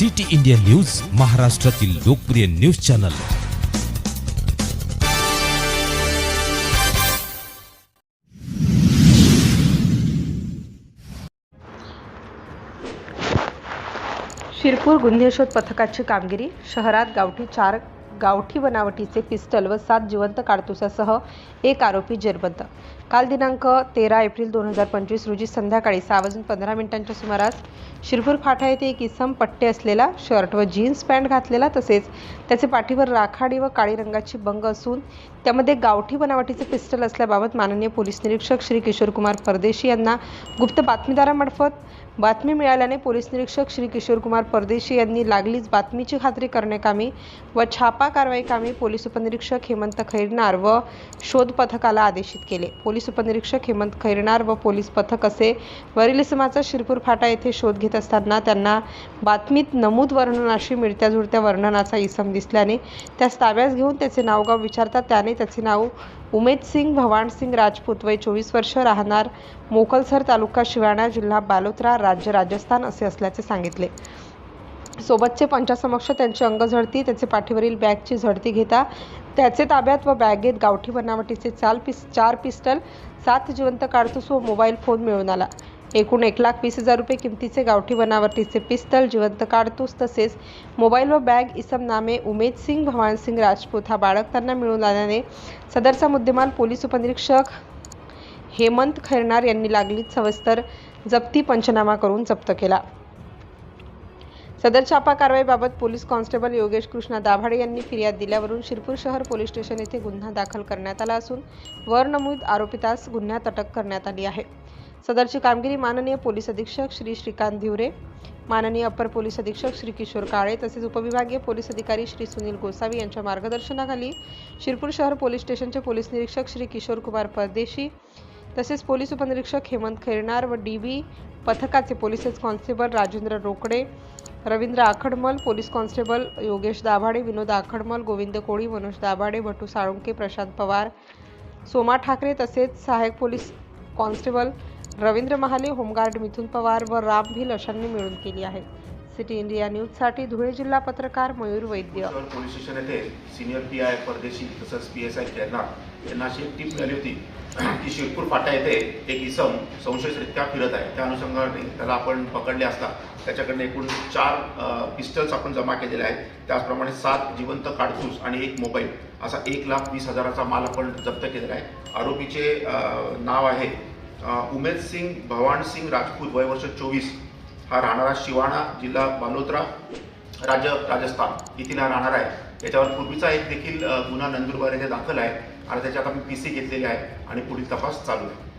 City India news महाराष्ट्रातील लोकप्रिय news channel. Shirpur गुन्हेशोध पथकाची कामगिरी शहरात गावठी चार गावठी बनावटीचे पिस्टल व सात जिवंत काडतुसासह एक आरोपी जेरबंद. काल दिनांक तेरा एप्रिल दोन हजार पंचवीस रोजी संध्याकाळी सहा वाजून पंधरा मिनिटांच्या सुमारास शिरपूर फाटा येथे एक इसम पट्टे असलेला शर्ट व जीन्स पॅन्ट घातलेला तसेच त्याचे पाठीवर राखाडी व काळी रंगाची बंग असून त्यामध्ये गावठी बनावटीचे पिस्टल असल्याबाबत माननीय पोलीस निरीक्षक श्री किशोर कुमार परदेशी यांना गुप्त बातमीदारामार्फत बातमी मिळाल्याने पोलीस निरीक्षक श्री किशोर कुमार परदेशी यांनी लागलीच बातमीची खात्री करण्याकामी व छापा कारवाई कामी पोलीस उपनिरीक्षक हेमंत खैरनार व शोध पथकाला आदेशित केले. पोलीस उपनिरीक्षक हेमंत खैरनार व पोलीस पथक असे वरील इसमाचा शिरपूर फाटा येथे शोध घेत असताना त्यांना बातमीत नमूद वर्णनाशी मिळत्या जुळत्या वर्णनाचा इसम दिसल्याने त्यास ताब्यात घेऊन त्याचे नावगाव विचारता त्याने त्याचे नाव उमेद सिंग भवान सिंग राजपूत वय चोवीस वर्ष राहणार मोकलसर तालुका शिवाणा जिल्हा बालोत्रा राज्य राजस्थान असे असल्याचे सांगितले. सोबतचे पंचासमक्ष त्यांची अंगझडती त्याचे पाठीवरील बॅगची झडती घेता त्याचे ताब्यात व बॅगेत गावठी बनावटीचे चार पिस चार पिस्टल सात जिवंत काडतूस व मोबाईल फोन मिळून आला. एकूण एक लाख वीस हजार रुपये किमतीचे गावठी बनावटीचे पिस्तल जिवंत काडतूस तसेच मोबाईल व बॅग इसम नामे उमेद सिंग भवानसिंग राजपूत हा बाळगताना मिळून आल्याने सदरचा मुद्देमाल पोलीस उपनिरीक्षक हेमंत खैरनार यांनी लागलीच सविस्तर जप्ती पंचनामा करून जप्त केला. सदर छापा कारवाईबाबत पोलीस कॉन्स्टेबल योगेश कृष्णा दाभाडे यांनी फिर्याद दिल्यावरून शिरपूर शहर पोलीस स्टेशन येथे गुन्हा दाखल करण्यात आला असून वर नमूद आरोपितास गुन्ह्यात अटक करण्यात आली आहे. सदरची कामगिरी माननीय पोलीस अधीक्षक श्री श्रीकांत धिवरे माननीय अप्पर पोलीस अधीक्षक श्री किशोर काळे तसेच उपविभागीय पोलीस अधिकारी श्री सुनील गोसावी यांच्या मार्गदर्शनाखाली शिरपूर शहर पोलीस स्टेशनचे पोलीस निरीक्षक श्री किशोर कुमार परदेशी तसेच पोलीस उपनिरीक्षक हेमंत खैरनार व डी बी पथकाचे police constable Rajendra Rokade Ravindra Akhadmal police constable Yogesh Dabhade Vinod Akhadmal Govind Koli Manoj Dabhade Bhatu Salunke Prashant Pawar Soma Thakare तसेच सहाय्यक police constable Ravindra Mahale home guard Mithun Pawar व राम भिल अशांनी मिळून केली आहे. City India न्यूजसाठी धुळे जिल्हा पत्रकार मयूर वैद्य. पोलीस स्टेशन येथे सिनियर पी आय परदेशी तसंच पी एस आय यांना यांना अशी टीप मिळाली होती की शिरपूर फाटा येथे एक इसम संशयरित्या फिरत आहे. त्या अनुषंगाने त्याला आपण पकडले असता त्याच्याकडनं एकूण चार पिस्टल्स आपण जमा केलेले आहेत. त्याचप्रमाणे सात जिवंत काडतूस आणि एक मोबाईल असा एक लाख वीस हजाराचा माल आपण जप्त केलेला आहे. आरोपीचे नाव आहे उमेद सिंग भवान सिंग राजपूत वय वर्ष चोवीस. हा राहणारा शिवाणा जिल्हा बालोत्रा राज्य राजस्थान येथील हा राहणार आहे. याच्यावर पूर्वीचा एक देखील गुन्हा नंदुरबार येथे दाखल आहे. आणि त्याच्यात आम्ही पी सी घेतलेली आहे आणि पुढील तपास चालू आहे.